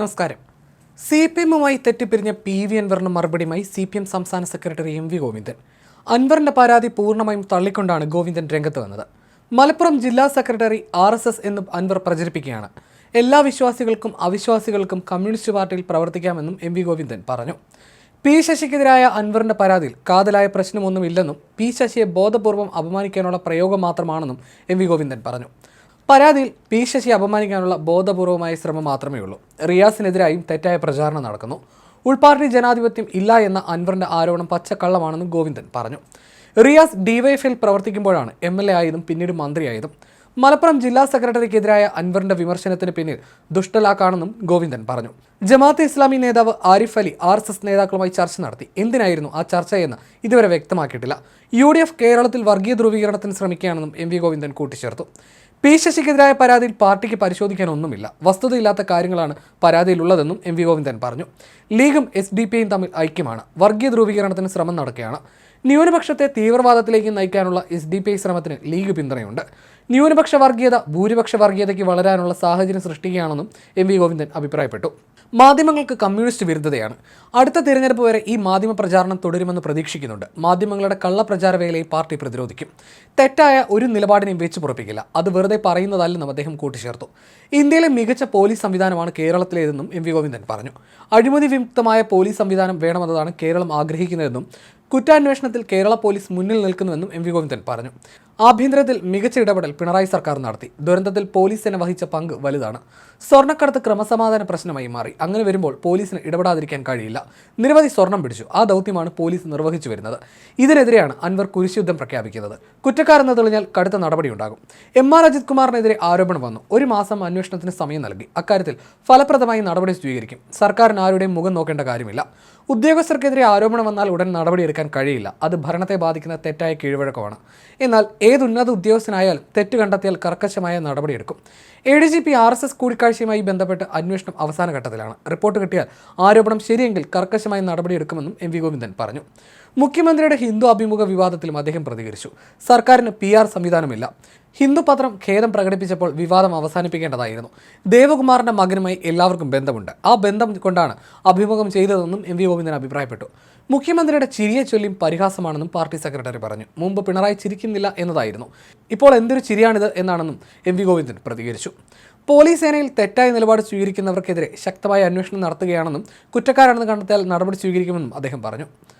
നമസ്കാരം. C P എമ്മുമായി തെറ്റിപ്പിരിഞ്ഞ പി വി അൻവറിന് മറുപടിയുമായി സി പി എം സംസ്ഥാന സെക്രട്ടറി എം വി ഗോവിന്ദൻ. അൻവറിന്റെ പരാതി പൂർണമായും തള്ളിക്കൊണ്ടാണ് ഗോവിന്ദൻ രംഗത്ത് വന്നത്. മലപ്പുറം ജില്ലാ സെക്രട്ടറി ആർ എസ് എസ് എന്ന് അൻവർ പ്രചരിപ്പിക്കുകയാണ്. എല്ലാ വിശ്വാസികൾക്കും അവിശ്വാസികൾക്കും കമ്മ്യൂണിസ്റ്റ് പാർട്ടിയിൽ പ്രവർത്തിക്കാമെന്നും എം വി ഗോവിന്ദൻ പറഞ്ഞു. പി ശശിക്കെതിരായ അൻവറിന്റെ പരാതിയിൽ കാതലായ പ്രശ്നമൊന്നുമില്ലെന്നും പി ശശിയെ ബോധപൂർവം അപമാനിക്കാനുള്ള പ്രയോഗം മാത്രമാണെന്നും എം വി ഗോവിന്ദൻ പറഞ്ഞു. പരാതിയിൽ പി ശശി അപമാനിക്കാനുള്ള ബോധപൂർവമായ ശ്രമം മാത്രമേ ഉള്ളൂ. റിയാസിനെതിരായും തെറ്റായ പ്രചാരണം നടക്കുന്നു. ഉൾപാർട്ടി ജനാധിപത്യം ഇല്ല എന്ന അൻവറിന്റെ ആരോപണം പച്ചക്കള്ളമാണെന്നും ഗോവിന്ദൻ പറഞ്ഞു. റിയാസ് ഡിവൈഎഫിൽ പ്രവർത്തിക്കുമ്പോഴാണ് എം എൽ എ ആയതും പിന്നീട് മന്ത്രിയായതും. മലപ്പുറം ജില്ലാ സെക്രട്ടറിക്കെതിരായ അൻവറിന്റെ വിമർശനത്തിന് പിന്നിൽ ദുഷ്ടലാക്കാണെന്നും ഗോവിന്ദൻ പറഞ്ഞു. ജമാഅത്തെ ഇസ്ലാമി നേതാവ് Arif Ali R S S നേതാക്കളുമായി ചർച്ച നടത്തി. എന്തിനായിരുന്നു ആ ചർച്ചയെന്ന് ഇതുവരെ വ്യക്തമാക്കിയിട്ടില്ല. യു ഡി എഫ് കേരളത്തിൽ വർഗീയ ധ്രുവീകരണത്തിന് ശ്രമിക്കുകയാണെന്നും എം വി ഗോവിന്ദൻ കൂട്ടിച്ചേർത്തു. പി ശശിക്കെതിരായ പരാതിയിൽ പാർട്ടിക്ക് പരിശോധിക്കാനൊന്നുമില്ല. വസ്തുതയില്ലാത്ത കാര്യങ്ങളാണ് പരാതിയിലുള്ളതെന്നും എം വി ഗോവിന്ദൻ പറഞ്ഞു. ലീഗും എസ് ഡി പിയും തമ്മിൽ ഐക്യമാണ്. വർഗീയ ധ്രുവീകരണത്തിന് ശ്രമം നടക്കുകയാണ്. ന്യൂനപക്ഷത്തെ തീവ്രവാദത്തിലേക്ക് നയിക്കാനുള്ള എസ് ഡി പി ഐ ശ്രമത്തിന് ലീഗ് പിന്തുണയുണ്ട്. ന്യൂനപക്ഷ വർഗീയത ഭൂരിപക്ഷ വർഗീയതയ്ക്ക് വളരാനുള്ള സാഹചര്യം സൃഷ്ടിക്കുകയാണെന്നും എം വി ഗോവിന്ദൻ അഭിപ്രായപ്പെട്ടു. മാധ്യമങ്ങൾക്ക് കമ്മ്യൂണിസ്റ്റ് വിരുദ്ധതയാണ്. അടുത്ത തിരഞ്ഞെടുപ്പ് വരെ ഈ മാധ്യമ പ്രചാരണം തുടരുമെന്ന് പ്രതീക്ഷിക്കുന്നുണ്ട്. മാധ്യമങ്ങളുടെ കള്ളപ്രചാര വേലയെ പാർട്ടി പ്രതിരോധിക്കും. തെറ്റായ ഒരു നിലപാടിനെയും വെച്ച് പുറപ്പിക്കില്ല. അത് വെറുതെ പറയുന്നതല്ലെന്നും അദ്ദേഹം കൂട്ടിച്ചേർത്തു. ഇന്ത്യയിലെ മികച്ച പോലീസ് സംവിധാനമാണ് കേരളത്തിലേതെന്നും എം വി ഗോവിന്ദൻ പറഞ്ഞു. അഴിമതി വിമുക്തമായ പോലീസ് സംവിധാനം വേണമെന്നതാണ് കേരളം ആഗ്രഹിക്കുന്നതെന്നും കുറ്റാന്വേഷണത്തിൽ കേരള പോലീസ് മുന്നിൽ നിൽക്കുന്നുവെന്നും എം വി ഗോവിന്ദൻ പറഞ്ഞു. ആഭ്യന്തരത്തിൽ മികച്ച ഇടപെടൽ പിണറായി സർക്കാർ നടത്തി. ദുരന്തത്തിൽ പോലീസ് സേന വഹിച്ച പങ്ക് വലുതാണ്. സ്വർണക്കടത്ത് ക്രമസമാധാന പ്രശ്നമായി മാറി. അങ്ങനെ വരുമ്പോൾ പോലീസിന് ഇടപെടാതിരിക്കാൻ കഴിയില്ല. നിരവധി സ്വർണം പിടിച്ചു. ആ ദൗത്യമാണ് പോലീസ് നിർവഹിച്ചു വരുന്നത്. ഇതിനെതിരെയാണ് അൻവർ കുരിശുദ്ധം പ്രഖ്യാപിക്കുന്നത്. കുറ്റക്കാരെന്ന് തെളിഞ്ഞാൽ കടുത്ത നടപടിയുണ്ടാകും. എം ആർ അജിത് കുമാറിനെതിരെ ആരോപണം വന്നു. ഒരു മാസം അന്വേഷണത്തിന് സമയം നൽകി. അക്കാര്യത്തിൽ ഫലപ്രദമായി നടപടി സ്വീകരിക്കും. സർക്കാരിന് ആരുടെയും മുഖം നോക്കേണ്ട കാര്യമില്ല. ഉദ്യോഗസ്ഥർക്കെതിരെ ആരോപണം വന്നാൽ ഉടൻ നടപടിയെടുക്കാൻ കഴിയില്ല. അത് ഭരണത്തെ ബാധിക്കുന്ന തെറ്റായ കീഴ്വഴക്കമാണ്. എന്നാൽ ഏത് ഉന്നത ഉദ്യോഗസ്ഥനായാലും തെറ്റ് കണ്ടെത്തിയാൽ കർക്കശമായ നടപടിയെടുക്കും. A D G P R S S കൂടിക്കാഴ്ചയുമായി ബന്ധപ്പെട്ട് അന്വേഷണം അവസാന ഘട്ടത്തിലാണ്. റിപ്പോർട്ട് കിട്ടിയാൽ ആരോപണം ശരിയെങ്കിൽ കർക്കശമായ നടപടിയെടുക്കുമെന്നും എം വി ഗോവിന്ദൻ പറഞ്ഞു. മുഖ്യമന്ത്രിയുടെ ഹിന്ദു അഭിമുഖ വിവാദത്തിലും അദ്ദേഹം പ്രതികരിച്ചു. സർക്കാരിന് പി ആർ സംവിധാനമില്ല. ഹിന്ദു പത്രം ഖേദം പ്രകടിപ്പിച്ചപ്പോൾ വിവാദം അവസാനിപ്പിക്കേണ്ടതായിരുന്നു. ദേവകുമാറിന്റെ മകനുമായി എല്ലാവർക്കും ബന്ധമുണ്ട്. ആ ബന്ധം കൊണ്ടാണ് അഭിമുഖം ചെയ്തതെന്നും എം വി ഗോവിന്ദൻ അഭിപ്രായപ്പെട്ടു. മുഖ്യമന്ത്രിയുടെ ചിരിയെ ചൊല്ലിയും പരിഹാസമാണെന്നും പാർട്ടി സെക്രട്ടറി പറഞ്ഞു. മുമ്പ് പിണറായി ചിരിക്കുന്നില്ല എന്നതായിരുന്നു. ഇപ്പോൾ എന്തൊരു ചിരിയാണിത് എന്നാണെന്നും എം വി ഗോവിന്ദൻ പ്രതികരിച്ചു. പോലീസ് സേനയിൽ തെറ്റായ നിലപാട് സ്വീകരിക്കുന്നവർക്കെതിരെ ശക്തമായ അന്വേഷണം നടത്തുകയാണെന്നും കുറ്റക്കാരാണെന്ന് കണ്ടെത്തിയാൽ നടപടി സ്വീകരിക്കുമെന്നും അദ്ദേഹം പറഞ്ഞു.